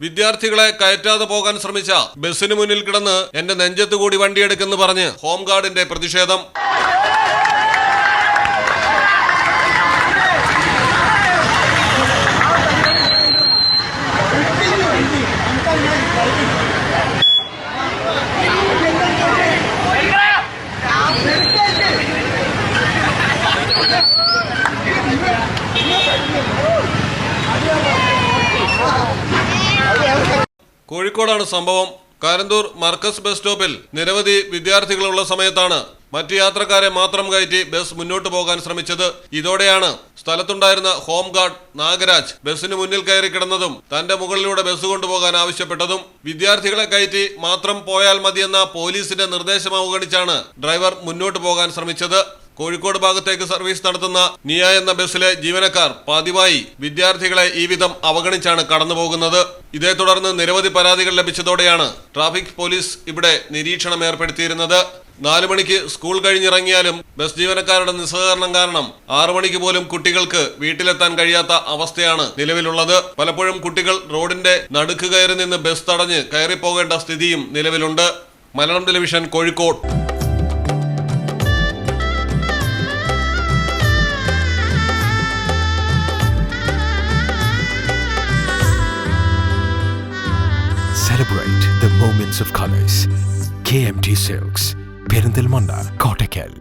വിദ്യാർത്ഥികളെ കയറ്റാതെ പോകാൻ ശ്രമിച്ച ബസ്സിന് മുന്നിൽ കിടന്ന് എന്റെ നെഞ്ചത്ത് കൂടി വണ്ടിയെടുക്കെന്ന് പറഞ്ഞ് ഹോംഗാർഡിന്റെ പ്രതിഷേധം. കോഴിക്കോടാണ് സംഭവം. കാരന്തൂർ മർക്കസ് ബസ് സ്റ്റോപ്പിൽ നിരവധി വിദ്യാർത്ഥികളുള്ള സമയത്താണ് മറ്റു യാത്രക്കാരെ മാത്രം കയറ്റി ബസ് മുന്നോട്ട് പോകാൻ ശ്രമിച്ചത്. ഇതോടെയാണ് സ്ഥലത്തുണ്ടായിരുന്ന ഹോം ഗാർഡ് നാഗരാജ് ബസ്സിന് മുന്നിൽ കയറി കിടന്നതും തന്റെ മുകളിലൂടെ ബസ് കൊണ്ടുപോകാൻ ആവശ്യപ്പെട്ടതും. വിദ്യാർത്ഥികളെ കയറ്റി മാത്രം പോയാൽ മതിയെന്ന പോലീസിന്റെ നിർദ്ദേശം അവഗണിച്ചാണ് ഡ്രൈവർ മുന്നോട്ട് പോകാൻ ശ്രമിച്ചത്. കോഴിക്കോട് ഭാഗത്തേക്ക് സർവീസ് നടത്തുന്ന നിയ എന്ന ബസ്സിലെ ജീവനക്കാർ പതിവായി വിദ്യാർത്ഥികളെ ഈ വിധം അവഗണിച്ചാണ് കടന്നുപോകുന്നത്. ഇതേ തുടർന്ന് നിരവധി പരാതികൾ ലഭിച്ചതോടെയാണ് ട്രാഫിക് പോലീസ് ഇവിടെ നിരീക്ഷണം ഏർപ്പെടുത്തിയിരുന്നത്. നാലു മണിക്ക് സ്കൂൾ കഴിഞ്ഞിറങ്ങിയാലും ബസ് ജീവനക്കാരുടെ നിസ്സഹകരണം കാരണം ആറു മണിക്ക് പോലും കുട്ടികൾക്ക് വീട്ടിലെത്താൻ കഴിയാത്ത അവസ്ഥയാണ് നിലവിലുള്ളത്. പലപ്പോഴും കുട്ടികൾ റോഡിന്റെ നടുക്ക് കയറി നിന്ന് ബസ് തടഞ്ഞ് കയറിപ്പോകേണ്ട സ്ഥിതിയും നിലവിലുണ്ട്. Malayalam television Kozhikode. celebrate the moments of colors. KMT Silks, Perindil Monda, Kottakal.